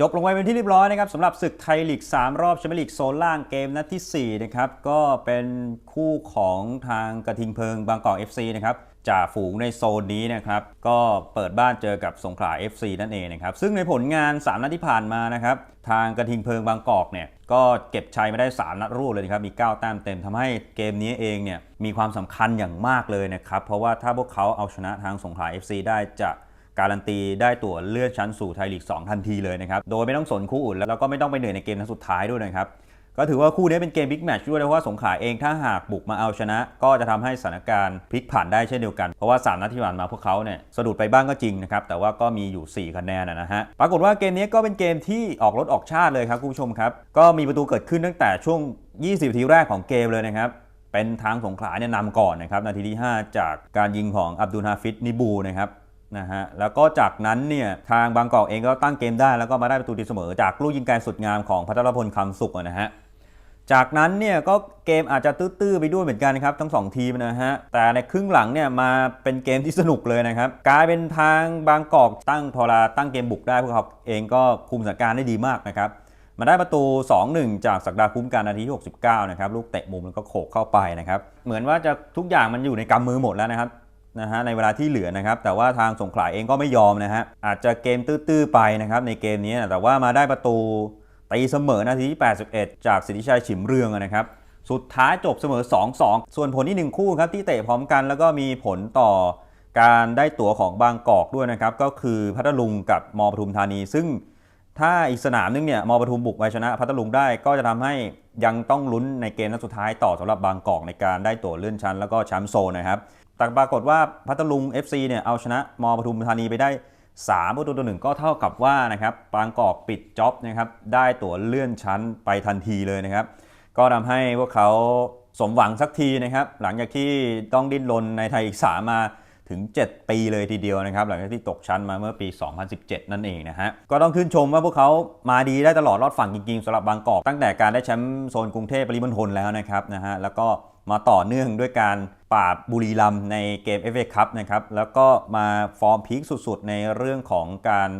จบลงไปเป็นที่เรียบร้อยนะครับสำหรับศึกไทยลีก 3 รอบแชมเปี้ยนลีกโซนล่างเกมนัดที่ 4 นะครับ ก็เป็นคู่ของทางกระทิงเพิงบางกอก FC นะครับจ่าฝูงในโซนนี้นะครับ ก็เปิดบ้านเจอกับสงขลา FC นั่นเองนะครับ ซึ่งในผลงาน 3 นัดที่ผ่านมานะครับทางกระทิงเพิงบางกอกเนี่ยก็เก็บชัยมาได้ 3 นัดรวดเลยนะครับมี 9 แต้มเต็มทำให้เกมนี้เองเนี่ยมีความสำคัญอย่างมากเลยนะครับเพราะว่าถ้าพวกเขาเอาชนะทางสงขลา FC ได้จะ การันตีได้ตั๋วเลื่อนชั้นสู่ไทยลีก 2 ทันทีเลยนะครับ โดยไม่ต้องสนคู่อื่นแล้วก็ไม่ต้องไปเหนื่อยในเกมนัดสุดท้ายด้วยนะครับ ก็ถือว่าคู่นี้เป็นเกมบิ๊กแมตช์ด้วยเพราะว่าสงขลาเองถ้าหากบุกมาเอาชนะ ก็จะทำให้สถานการณ์พลิกผันได้เช่นเดียวกัน เพราะว่า 3 นัดที่ผ่านมาพวกเขาเนี่ยสะดุดไปบ้างก็จริงนะครับ แต่ว่าก็มีอยู่ 4 คะแนนนะฮะ ปรากฏว่าเกมนี้ก็เป็นเกมที่ออกรถออกชาติเลยครับคุณผู้ชมครับ ก็มีประตูเกิดขึ้นตั้งแต่ช่วง 20นาทีแรกของเกมเลยนะครับเป็นทางสงขลาเนี่ยนำก่อนนะครับนาทีที่ 5 จากการยิงของอับดุลฮาฟิดนิบูนะครับ นะฮะแล้วก็จากนั้นเนี่ยทางบางกอกเองก็ตั้งเกมได้แล้วก็มาได้ประตูตีเสมอ จากลูกยิงไกลสุดงามของพัทรพลคำสุขนะฮะจากนั้นเนี่ยก็เกมอาจจะตื้อๆไปด้วยเหมือนกันครับทั้งสองทีมนะฮะแต่ในครึ่งหลังเนี่ยมาเป็นเกมที่สนุกเลยนะครับกลายเป็นทางบางกอกตั้งพอลาตั้งเกมบุกได้พวกเขาเองก็คุมสถานการณ์ได้ดีมากนะครับมาได้ประตู 2-1 จากศักดาคุ้มการนาทีที่69 นะครับ ลูกเตะมุมแล้วก็โขกเข้าไปนะครับ เหมือนว่าจะทุกอย่างมันอยู่ในกำมือหมดแล้วนะครับ นะฮะในเวลาที่เหลือนะครับ แต่ว่าทางสงขลาเองก็ไม่ยอมนะฮะอาจจะเกมตื้อๆไปนะครับในเกมนี้นะแต่ว่ามาได้ประตูตีเสมอนาทีที่ 81 จากสิทธิชัยฉิมเรืองนะครับสุดท้ายจบเสมอ 2-2 ส่วนผลที่ 1 คู่ครับที่เตะพร้อมกันแล้วก็มีผลต่อการได้ตั๋วของบางกอกด้วยนะครับ ก็คือพัทลุงกับมปทุมธานี ซึ่งถ้าอีกสนามนึงเนี่ยมอปทุมบุกไปชนะ พัทลุงได้ก็จะทำให้ยังต้องลุ้นในเกมนัดสุดท้ายต่อสำหรับบางกอกในการได้ตั๋วเลื่อนชั้น แล้วก็แชมป์โซนนะครับ แต่ปรากฏว่าพัทลุง FC เนี่ยเอาชนะมอปทุมธานีไปได้3ประตูต่อหนึ่งก็เท่ากับว่านะครับบางกอกปิดจ็อบนะครับได้ตั๋วเลื่อนชั้นไปทันทีเลยนะครับ ก็ทำให้พวกเขาสมหวังสักทีนะครับ หลังจากที่ต้องดิ้นรนในไทยอีกสามา ถึง 7 ปีเลยทีเดียวนะครับ หลังจากที่ตกชั้นมาเมื่อปี 2017 นั่นเองนะฮะ ก็ต้องขึ้นชมว่าพวกเขามาดีได้ตลอดรอดฝั่งจริงๆสำหรับบางกอก ตั้งแต่การได้แชมป์โซนกรุงเทพปริมณฑลแล้วนะครับนะฮะแล้วก็มาต่อเนื่องด้วยการปราบบุรีรัมในเกม FA คัพนะครับแล้วก็มาฟอร์มพีคสุดๆ ในเรื่องของการ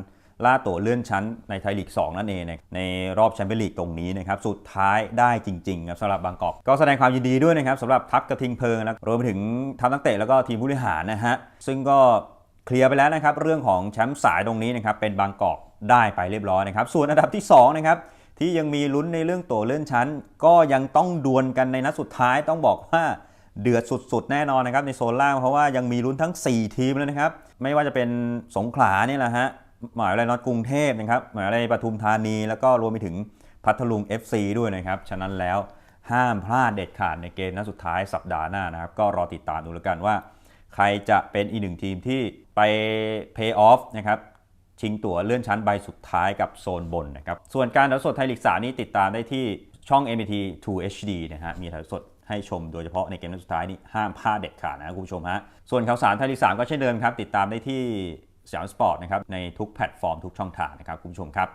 ล่าตั๋วเลื่อนชั้นในไทยลีก 2 นั่นเองนในรอบแชมเปี้ยนลีกตรงนี้นะครับ สุดท้ายได้จริงๆครับสำหรับบางกอก ก็แสดงความยินดีด้วยนะครับสำหรับทัพกระทิงเพลิงนะรวมไปถึงทัพนักเตะแล้วก็ทีมผู้บริหารนะฮะซึ่งก็เคลียร์ไปแล้วนะครับเรื่องของแชมป์สายตรงนี้นะครับเป็นบางกอกได้ไปเรียบร้อยนะครับส่วนอันดับที่2นะครับที่ยังมีลุ้นในเรื่องตั๋วเลื่อนชั้น ก็ยังต้องดวลกันในนัดสุดท้ายต้องบอกว่าเดือดสุดๆ แน่นอนนะครับในโซนล่างเพราะว่ายังมีลุ้นทั้ง 4 ทีมเลยนะครับ ไม่ว่าจะเป็นสงขลาเนี่ยแหละฮะ หมหาวิทยาลัยนอตกรุงเทพนะครับหมหาวิทยาลัยปทุมธานี แล้วก็รวมไปถึงพัทลุง FC ด้วยนะครับ ฉะนั้นแล้วห้ามพลาดเด็ดขาดในเกมนัดสุดท้ายสัปดาห์หน้านะครับ ก็รอติดตามดูแล้วกันว่า ใครจะเป็นอีกหนึ่งทีมที่ไป pay off นะครับชิงตั๋วเลื่อนชั้นใบสุดท้ายกับโซนบนนะครับ ส่วนการถ่ายสดไทยลีกสานี่ติดตามได้ที่ช่อง MBT 2 HD นะฮะ มีถ่ายสดให้ชมโดยเฉพาะในเกมนัดสุดท้ายนี่ห้ามพลาดเด็ดขาดนะคคุณผู้ชมฮะ ส่วนข่าวสารไทยลีกสามก็เช่นเดิมครับ ติดตามได้ที่ สยามสปอร์ตนะครับในทุกแพลตฟอร์มทุกช่องทางนะครับคุณผู้ชมครับ